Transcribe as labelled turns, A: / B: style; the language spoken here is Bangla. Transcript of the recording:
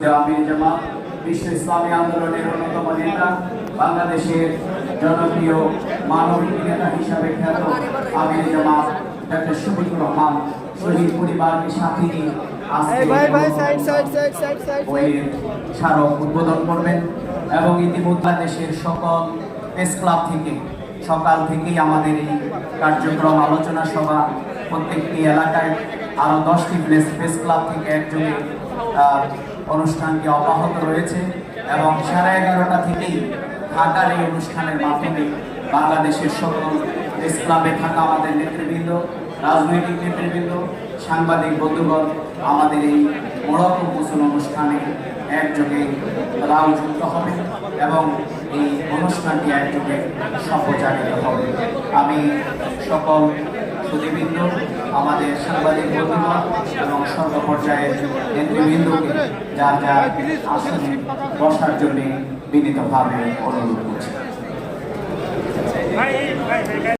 A: আমির জামাত বিশ্ব ইসলামী আন্দোলনের অন্যতম নেতা বাংলাদেশের জনপ্রিয় মানবিক নেতা হিসাবে খ্যাত আমির জামাত ডক্টর শফিকুর রহমান শহীদ পরিবারকে সাথে নিয়ে স্মারক উদ্বোধন করবেন এবং ইতিমধ্যে দেশের সকল প্রেস ক্লাব থেকে সকাল থেকেই আমাদের এই কার্যক্রম আলোচনা সভা প্রত্যেকটি এলাকায় আরও দশটি প্রেস প্রেস ক্লাব থেকে একযোগে আহ, অনুষ্ঠানটি অব্যাহত রয়েছে এবং সাড়ে এগারোটা থেকেই ঢাকার এই অনুষ্ঠানের মাধ্যমে বাংলাদেশের সকল প্রেস ক্লাবে থাকা আমাদের নেতৃবৃন্দ, রাজনৈতিক নেতৃবৃন্দ, সাংবাদিক বন্ধুগণ, আমাদের এই মোড়ক গোসল অনুষ্ঠানে একযোগে রাও যুক্ত হবে এবং এই অনুষ্ঠানটি একযোগে সম্প্রচারিত হবে। আমি সকল সুদীবৃন্দ আমাদের সাংবাদিক প্রতিমা এবং সর্বপর্যায়ের নেতৃবৃন্দকে যার যার আসনে বসার জন্য বিনীতভাবে অনুরোধ করছি।